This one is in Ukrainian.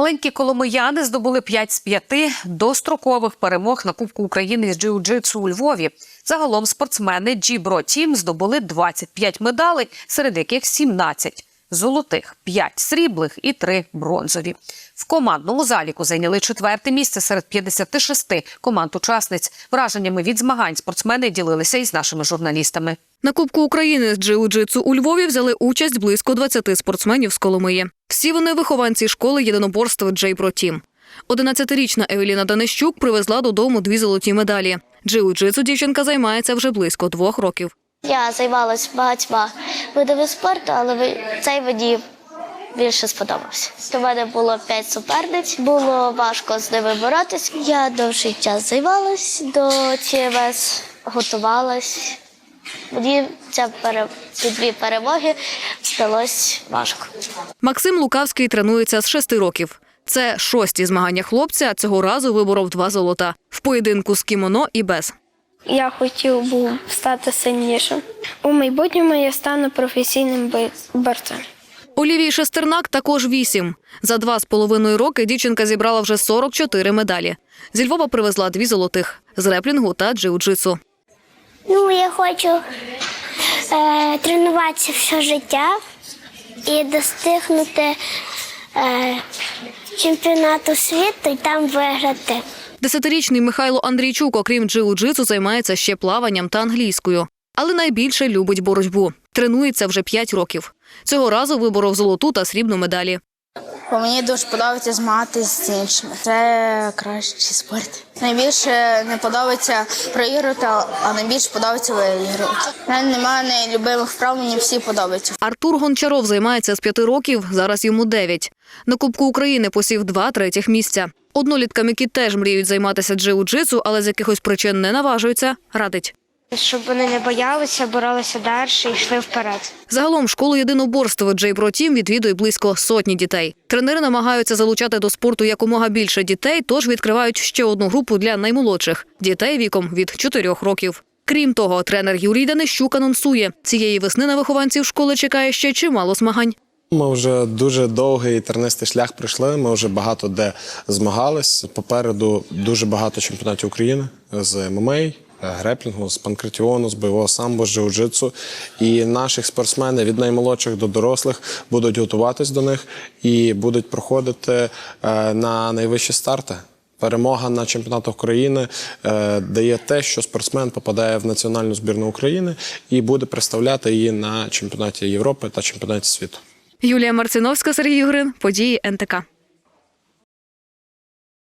Маленькі коломияни здобули 5 з 5 дострокових перемог на Кубку України з джиу-джитсу у Львові. Загалом спортсмени Джібро Тім здобули 25 медалей, серед яких 17 золотих, 5 сріблих і 3 бронзові. В командному заліку зайняли четверте місце серед 56 команд-учасниць. Враженнями від змагань спортсмени ділилися із нашими журналістами. На Кубку України з джиу-джитсу у Львові взяли участь близько 20 спортсменів з Коломиї. Всі вони вихованці школи єдиноборства Джей Про Тім. 11-річна Евеліна Данищук привезла додому дві золоті медалі. Джиу-джитсу дівчинка займається вже близько двох років. Я займалася багатьма видами спорту, але цей мені більше сподобався. У мене було п'ять суперниць, було важко з ними боротися. Я довший час займалась до ТМС, готувалась. Мені ця пере... ці дві перемоги вдалося важко. Максим Лукавський тренується з шести років. Це шості змагання хлопця. Цього разу виборов два золота в поєдинку з кімоно і без. Я хотів був стати сильнішим. У майбутньому я стану професійним борцем. Олівії Шестернак також вісім. За два з половиною роки дівчинка зібрала вже 44 медалі. Зі Львова привезла дві золотих з реплінгу та джиу-джитсу. Ну, я хочу е, тренуватися все життя і достигнути е, чемпіонату світу і там виграти. Десятирічний Михайло Андрійчук, окрім джиу-джитсу, займається ще плаванням та англійською. Але найбільше любить боротьбу. Тренується вже 5 років. Цього разу виборов золоту та срібну медалі. Бо мені дуже подобається змагатися з іншими. Це кращий спорт. Найбільше не подобається проіграти, а найбільше подобається виігрувати. Немає нелюбимих вправ, мені всі подобаються. Артур Гончаров займається з 5 років, зараз йому 9. На Кубку України посів два третіх місця. Одноліткам, які теж мріють займатися джиу-джитсу, але з якихось причин не наважуються, радить. Щоб вони не боялися, боролися далі і йшли вперед. Загалом школу єдиноборства Джей Про Тім відвідує близько сотні дітей. Тренери намагаються залучати до спорту якомога більше дітей, тож відкривають ще одну групу для наймолодших дітей віком від 4 років. Крім того, тренер Юрій Данищук анонсує, цієї весни на вихованців школи чекає ще чимало змагань. Ми вже дуже довгий тернистий шлях пройшли. Ми вже багато де змагались. Попереду дуже багато чемпіонатів України з ММА, греплінгу, з панкратіону, з бойового самбо, з джиу-джитсу. І наших спортсменів від наймолодших до дорослих будуть готуватись до них і будуть проходити е, на найвищі старти. Перемога на чемпіонатах України е, дає те, що спортсмен попадає в національну збірну України і буде представляти її на чемпіонаті Європи та чемпіонаті світу. Юлія Марциновська, Сергій Югрин, події НТК.